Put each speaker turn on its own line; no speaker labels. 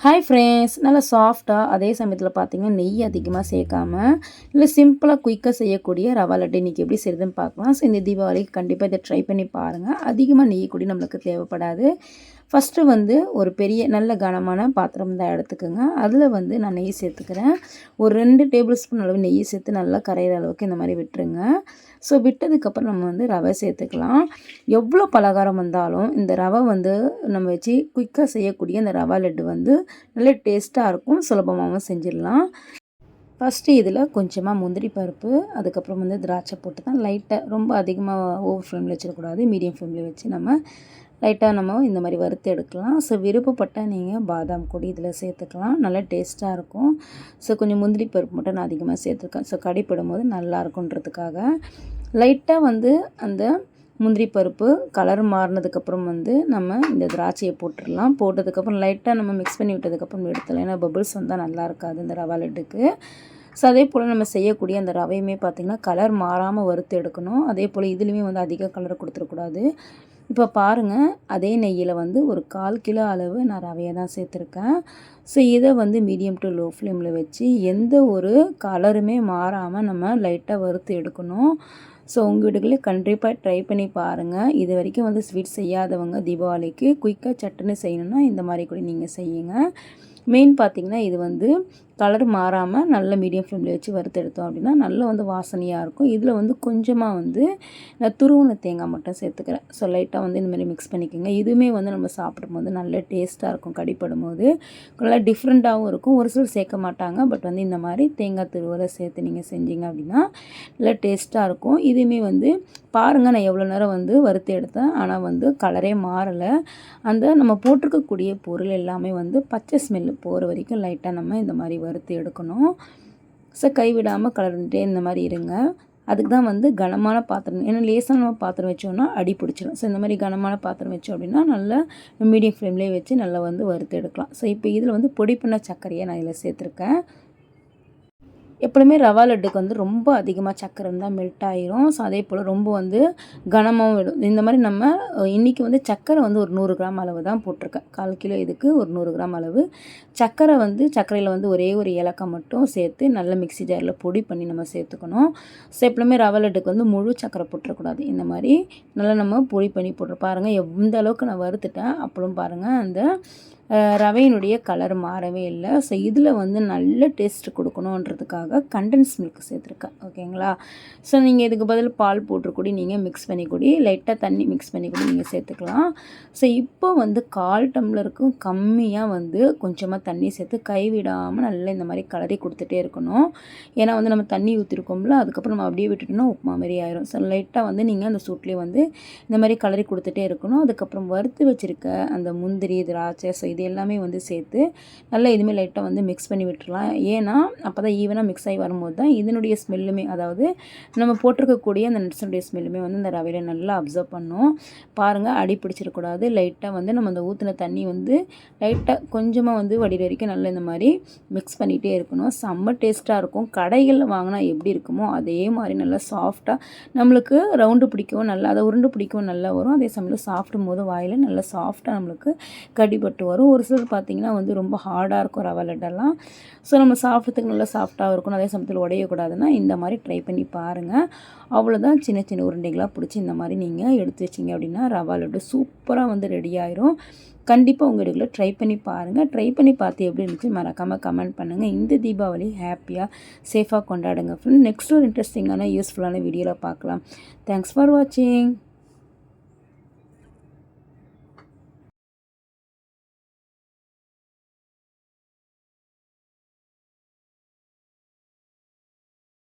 Hi friends நல்லா சாஃப்டாக அதே சமயத்தில் பார்த்தீங்கன்னா நெய் அதிகமாக சேர்க்காம இல்லை சிம்பிளாக குயிக்காக செய்யக்கூடிய ரவா லட்டு இன்றைக்கி எப்படி செய்யுதுன்னு பார்க்கலாம் ஸோ இந்த தீபாவளிக்கு கண்டிப்பாக இதை ட்ரை பண்ணி பாருங்கள் அதிகமாக நெய் கூடி நம்மளுக்கு தேவைப்படாது. ஃபஸ்ட்டு வந்து ஒரு பெரிய நல்ல கனமான பாத்திரம் தான் எடுத்துக்கோங்க. அதில் வந்து நான் நெய் சேர்த்துக்கிறேன். ஒரு ரெண்டு டேபிள் ஸ்பூன் அளவு நெய் சேர்த்து நல்லா கரையிற அளவுக்கு இந்த மாதிரி விட்டுருங்க. ஸோ விட்டதுக்கப்புறம் நம்ம வந்து ரவை சேர்த்துக்கலாம். எவ்வளோ பலகாரம் வந்தாலும் இந்த ரவை வந்து நம்ம வச்சு குயிக்காக செய்யக்கூடிய இந்த ரவா லட்டு வந்து நல்ல டேஸ்ட்டாக இருக்கும். சுலபமாகவும் செஞ்சிடலாம். ஃபஸ்ட்டு இதில் கொஞ்சமாக முந்திரி பருப்பு அதுக்கப்புறம் வந்து திராட்சை போட்டு தான் லைட்டாக ரொம்ப அதிகமாக ஓவர் ஃப்ளேமில் வச்சிடக்கூடாது. மீடியம் ஃப்ளேமில் வச்சு நம்ம லைட்டாக நம்ம இந்த மாதிரி வறுத்து எடுக்கலாம். ஸோ விருப்பப்பட்டால் நீங்கள் பாதாம் கொடி இதில் சேர்த்துக்கலாம். நல்லா டேஸ்ட்டாக இருக்கும். ஸோ கொஞ்சம் முந்திரி பருப்பு மட்டும் நான் அதிகமாக சேர்த்துருக்கேன். ஸோ கடைப்படும் போது நல்லா இருக்குன்றதுக்காக லைட்டாக வந்து அந்த முந்திரி பருப்பு கலர் மாறினதுக்கப்புறம் வந்து நம்ம இந்த திராட்சையை போட்டுடலாம். போட்டதுக்கப்புறம் லைட்டாக நம்ம மிக்ஸ் பண்ணி விட்டதுக்கப்புறம் எடுத்துடலாம். ஏன்னா பபிள்ஸ் வந்தால் நல்லா இருக்காது இந்த ரவா லட்டுக்கு. ஸோ அதே போல் நம்ம செய்யக்கூடிய அந்த ரவையுமே பார்த்திங்கன்னா கலர் மாறாமல் வறுத்து எடுக்கணும். அதே போல் இதுலேயுமே வந்து அதிக கலர் கொடுத்துடக்கூடாது. இப்போ பாருங்கள் அதே நெய்யில் வந்து ஒரு கால் கிலோ அளவு நான் ரவையை தான் சேர்த்துருக்கேன். ஸோ இதை வந்து மீடியம் டு லோ ஃப்ளேமில் வச்சு எந்த ஒரு கலருமே மாறாமல் நம்ம லைட்டாக வறுத்து எடுக்கணும். ஸோ உங்கள் வீடுகளே கண்டிப்பாக ட்ரை பண்ணி பாருங்கள் இது வரைக்கும் வந்து ஸ்வீட் செய்யாதவங்க தீபாவளிக்கு குயிக்காக சட்டுன்னு செய்யணுன்னா இந்த மாதிரி கூட நீங்கள் செய்யுங்க. மெயின் பார்த்திங்கன்னா இது வந்து கலர் மாறாமல் நல்ல மீடியம் ஃப்ளேமில் வச்சு வறுத்தெடுத்தோம் அப்படின்னா நல்லா வந்து வாசனையாக இருக்கும். இதில் வந்து கொஞ்சமாக வந்து நான் துருவன தேங்காய் மட்டும் சேர்த்துக்கிறேன். ஸோ லைட்டாக வந்து இந்தமாரி மிக்ஸ் பண்ணிக்கோங்க. இதுவுமே வந்து நம்ம சாப்பிடும்போது நல்ல டேஸ்ட்டாக இருக்கும். கடிப்படும் போது நல்லா டிஃப்ரெண்ட்டாகவும் இருக்கும். ஒரு சிலர் சேர்க்க மாட்டாங்க. பட் வந்து இந்த மாதிரி தேங்காய் துருவலை சேர்த்து நீங்கள் செஞ்சீங்க அப்படின்னா நல்லா டேஸ்ட்டாக இருக்கும். இதுவுமே வந்து பாருங்கள் நான் எவ்வளோ நேரம் வந்து வறுத்து எடுத்தேன். ஆனால் வந்து கலரே மாறலை. அந்த நம்ம போட்டிருக்கக்கூடிய பொருள் எல்லாமே வந்து பச்சை ஸ்மெல்லு போகிற வரைக்கும் லைட்டாக நம்ம இந்த மாதிரி வறுத்து எடுக்கணும். ஸோ கைவிடாமல் கலர்ந்துட்டே இந்த மாதிரி இருங்க. அதுக்கு தான் வந்து கனமான பாத்திரம் ஏன்னா லேசான பாத்திரம் வச்சோன்னா அடி பிடிச்சிடும் ஸோ இந்த மாதிரி கனமான பாத்திரம் வச்சோம் அப்படின்னா நல்லா மீடியம் ஃப்ளேம்லேயே வச்சு நல்லா வந்து வறுத்து எடுக்கலாம். ஸோ இப்போ இதில் வந்து பொடி பண்ண சர்க்கரையை நான் இதில் சேர்த்துருக்கேன். எப்பொழுதுமே ரவா லட்டுக்கு வந்து ரொம்ப அதிகமாக சக்கரை இருந்தால் மெல்ட் ஆகிரும் ஸோ அதே போல் ரொம்ப வந்து கனமாகவும் விடும் இந்த மாதிரி நம்ம இன்றைக்கி வந்து சக்கரை வந்து ஒரு நூறு கிராம் அளவு தான் போட்டிருக்கேன். கால் கிலோ இதுக்கு ஒரு நூறு கிராம் அளவு. சக்கரை வந்து சர்க்கரையில் வந்து ஒரே ஒரு ஏலக்காய் மட்டும் சேர்த்து நல்ல மிக்சி ஜாரில் பொடி பண்ணி நம்ம சேர்த்துக்கணும். ஸோ எப்பவுமே ரவா லட்டுக்கு வந்து முழு சக்கரை போட்டுறக்கூடாது இந்த மாதிரி நல்லா நம்ம பொடி பண்ணி போட்டு பாருங்கள் எந்த அளவுக்கு நான் வறுத்துட்டேன் அப்புறம் பாருங்கள் அந்த ரவையினுடைய கலர் மாறவே இல்லை. ஸோ இதில் வந்து நல்ல டேஸ்ட் கொடுக்கணுன்றதுக்காக கண்டென்ஸ் மில்க் சேர்த்துருக்கேன். ஓகேங்களா ஸோ நீங்கள் இதுக்கு பதில் பால் போட்டுக்கூடி நீங்கள் மிக்ஸ் பண்ணி கூடி லைட்டாக தண்ணி மிக்ஸ் பண்ணி கூட நீங்கள் சேர்த்துக்கலாம். ஸோ இப்போ வந்து கால் டம்ளருக்கும் கம்மியாக வந்து கொஞ்சமாக தண்ணி சேர்த்து கைவிடாமல் நல்லா இந்த மாதிரி கலரி கொடுத்துட்டே இருக்கணும். ஏன்னா வந்து நம்ம தண்ணி ஊற்றிருக்கோம்ல அதுக்கப்புறம் நம்ம அப்படியே விட்டுட்டோம்னா உப்புமா மாதிரி ஆயிரும். ஸோ லைட்டாக வந்து நீங்கள் அந்த சூட்லேயே வந்து இந்த மாதிரி கலரி கொடுத்துட்டே இருக்கணும். அதுக்கப்புறம் வறுத்து வச்சுருக்க அந்த முந்திரி திராட்சை ஸோ இது எல்லாமே வந்து சேர்த்து நல்லா இதுவுமே லைட்டாக வந்து மிக்ஸ் பண்ணி விட்டுடலாம் ஏன்னா அப்போ தான் ஈவனாக மிக்ஸ் ஆகி வரும்போது தான் இதனுடைய ஸ்மெல்லுமே அதாவது நம்ம போட்டிருக்கக்கூடிய அந்த நட்ஸனுடைய ஸ்மெல்லுமே வந்து இந்த ரவையில் நல்லா அப்சர்வ் பண்ணும். பாருங்கள் அடி பிடிச்சிடக்கூடாது. லைட்டாக வந்து நம்ம அந்த ஊற்றின தண்ணி வந்து லைட்டாக கொஞ்சமாக வந்து வடிகிற வரைக்கும் நல்லா இந்த மாதிரி மிக்ஸ் பண்ணிகிட்டே இருக்கணும். செம்ம டேஸ்ட்டாக இருக்கும். கடைகளில் வாங்கினா எப்படி இருக்குமோ அதே மாதிரி நல்லா சாஃப்டாக நம்மளுக்கு ரவுண்டு பிடிக்கவும் நல்லா அதை உருண்டு பிடிக்கவும் நல்லா வரும். அதே சமயம் சாப்பிடும் போது வாயில் நல்லா சாஃப்டாக நம்மளுக்கு கடிப்பட்டு வரும். ஒரு சிலர் பார்த்திங்கன்னா வந்து ரொம்ப ஹார்டாக இருக்கும் ரவா லட்டெல்லாம். ஸோ நம்ம சாப்பிட்றதுக்கு நல்லா சாஃப்டாக இருக்கும். அதே சமயத்தில் உடையக்கூடாதுன்னா இந்த மாதிரி ட்ரை பண்ணி பாருங்கள் அவ்வளோதான் சின்ன சின்ன உருண்டைகளாக பிடிச்சி இந்த மாதிரி நீங்கள் எடுத்து வச்சிங்க அப்படின்னா ரவா லட்டு சூப்பராக வந்து ரெடி ஆயிரும். கண்டிப்பாக உங்கள் வீடுகளில் ட்ரை பண்ணி பாருங்கள் ட்ரை பண்ணி பார்த்து எப்படி இருந்துச்சு மறக்காமல் கமெண்ட் பண்ணுங்கள் இந்த தீபாவளி ஹாப்பியாக சேஃபாக கொண்டாடுங்க ஃப்ரெண்ட் நெக்ஸ்ட் ஒரு இன்ட்ரெஸ்டிங்கான யூஸ்ஃபுல்லான வீடியோவில் பார்க்கலாம் தேங்க்ஸ் ஃபார் வாட்சிங்